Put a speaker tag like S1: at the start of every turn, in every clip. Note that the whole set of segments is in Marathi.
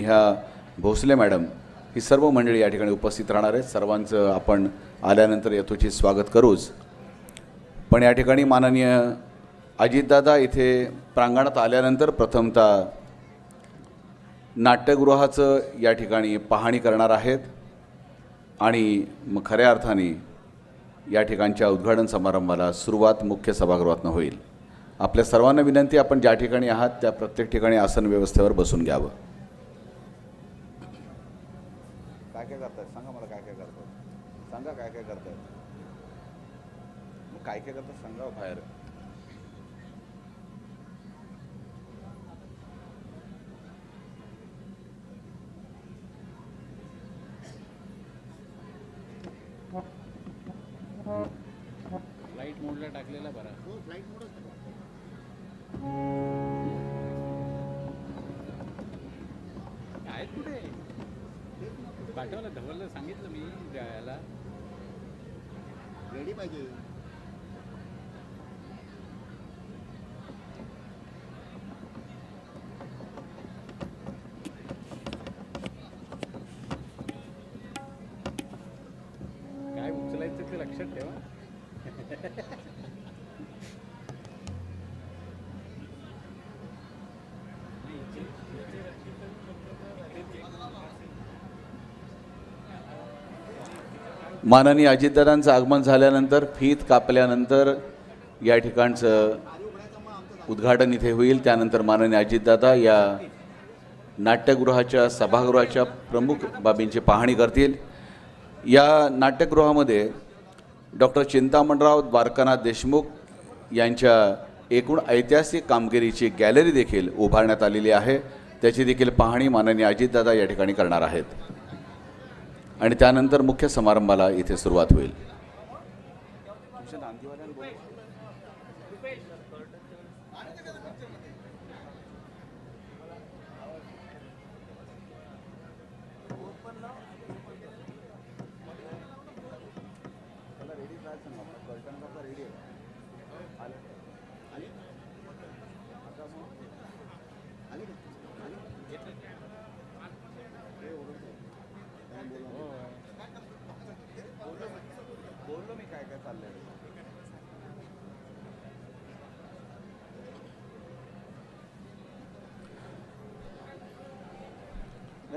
S1: ह्या भोसले मॅडम ही सर्व मंडळी या ठिकाणी उपस्थित राहणार आहेत. सर्वांचं आपण आल्यानंतर यथोचित स्वागत करूच. पण या ठिकाणी माननीय अजितदादा इथे प्रांगणात आल्यानंतर प्रथमतः नाट्यगृहाचं या ठिकाणी पाहणी करणार आहेत आणि मग खऱ्या अर्थाने या ठिकाणच्या उद्घाटन समारंभाला सुरुवात मुख्य सभागृहातनं होईल. आपल्या सर्वांना विनंती आपण ज्या ठिकाणी आहात त्या प्रत्येक ठिकाणी आसन व्यवस्थेवर बसून घ्यावं. काय काय करतायत? सांगा मला काय काय करतायत. सांगा काय काय करतायत. मग काय काय करतात सांगा हो बाहेर.
S2: लाइट मोडला टाकलेला बरा. आहेत कुठे? पाठवलं धवलला सांगितलं मी याला
S3: रेडी पाहिजे.
S2: काय उचलायचं ते लक्षात ठेवा.
S1: माननीय अजितदादांचं आगमन झाल्यानंतर फीत कापल्यानंतर या ठिकाणचं उद्घाटन इथे होईल. त्यानंतर माननीय अजितदादा या नाट्यगृहाच्या सभागृहाच्या प्रमुख बाबींची पाहणी करतील. या नाट्यगृहामध्ये डॉक्टर चिंतामणराव द्वारकानाथ देशमुख यांच्या एकूण ऐतिहासिक कामगिरीची गॅलरी देखील उभारण्यात आलेली आहे. त्याची देखील पाहणी माननीय अजितदादा या ठिकाणी करणार आहेत. आणि त्यानंतर मुख्य समारंभाला इथे सुरुवात होईल.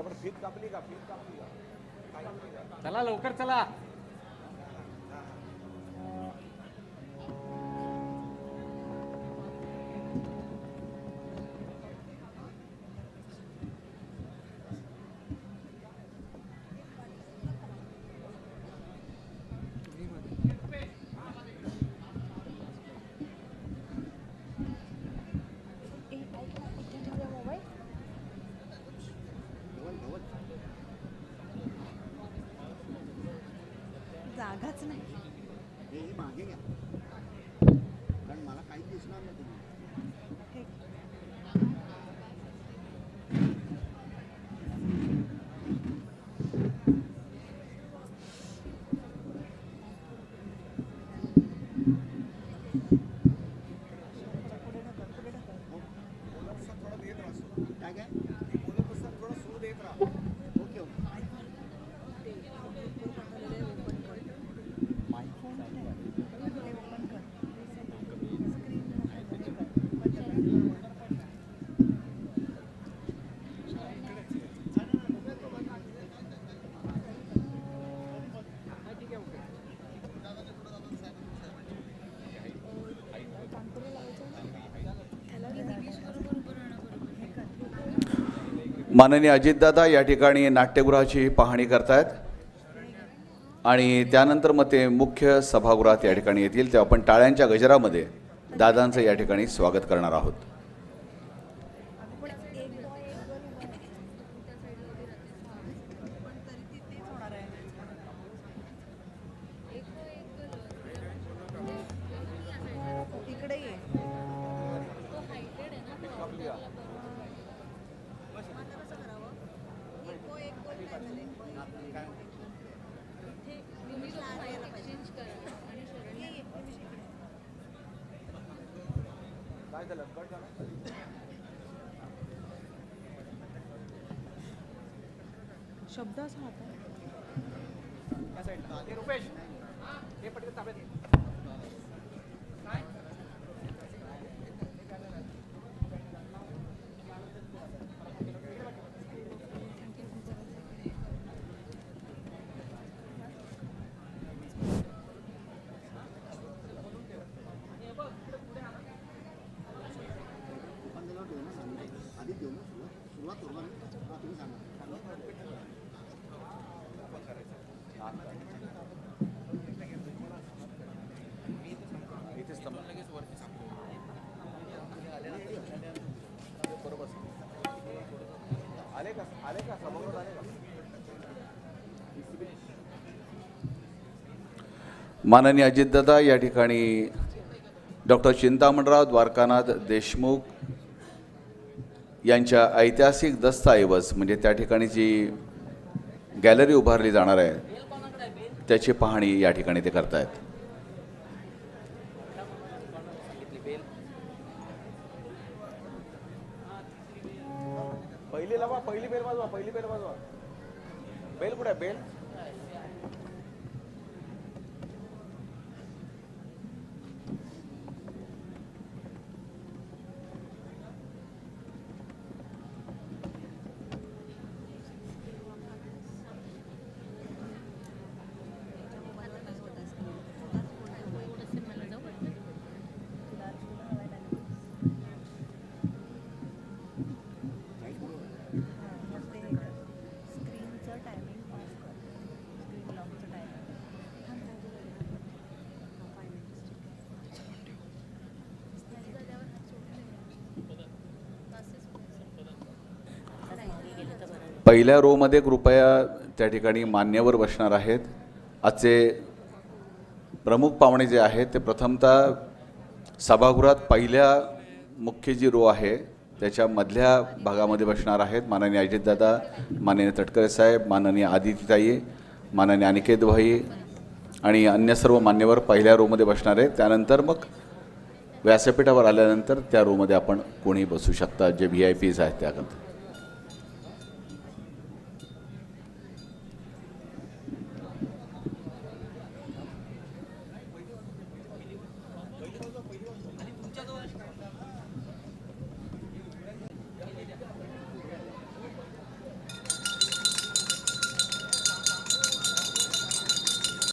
S1: पण फीत कापली का? फीत कापली का?
S2: चला लवकर चला.
S4: जागाच नाही.
S3: हे हे मागे घ्या. कारण मला काहीच दिसणार नाही तुम्ही काय काय?
S1: माननीय अजितदादा या ठिकाणी नाट्यगृहाची पाहणी करतायत. आणि त्यानंतर मग ते मुख्य सभागृहात या ठिकाणी येतील. तेव्हा आपण टाळ्यांच्या गजरामध्ये दादांचं या ठिकाणी स्वागत करणार आहोत.
S4: शब्द असा होता
S3: रुपेश. हे पटकन ताब्यात येईल सुरुवात सुरुवात
S1: माननीय अजितदादा या ठिकाणी डॉक्टर चिंतामणराव द्वारकानाथ देशमुख यांच्या ऐतिहासिक दस्तऐवज म्हणजे त्या ठिकाणी जी गॅलरी उभारली जाणार आहे त्याची पाहणी या ठिकाणी ते करतायत.
S5: पहिली लावा पहिली बेल वाजवा पहिली बेल वाजवा. बेल कुठे आहे? बेल?
S1: पहिल्या रोमध्ये कृपया त्या ठिकाणी मान्यवर बसणार आहेत. आजचे प्रमुख पाहुणे जे आहेत ते प्रथमतः सभागृहात पहिल्या मुख्य जी रो आहे त्याच्या मधल्या भागामध्ये बसणार आहेत. माननीय अजितदादा माननीय तटकरे साहेब माननीय आदितीताई माननीय अनिकेत भाई आणि अन्य सर्व मान्यवर पहिल्या रोमध्ये बसणार आहेत. त्यानंतर मग व्यासपीठावर आल्यानंतर त्या रोमध्ये आपण कोणी बसू शकता जे व्ही आय पीज आहेत त्याकरता.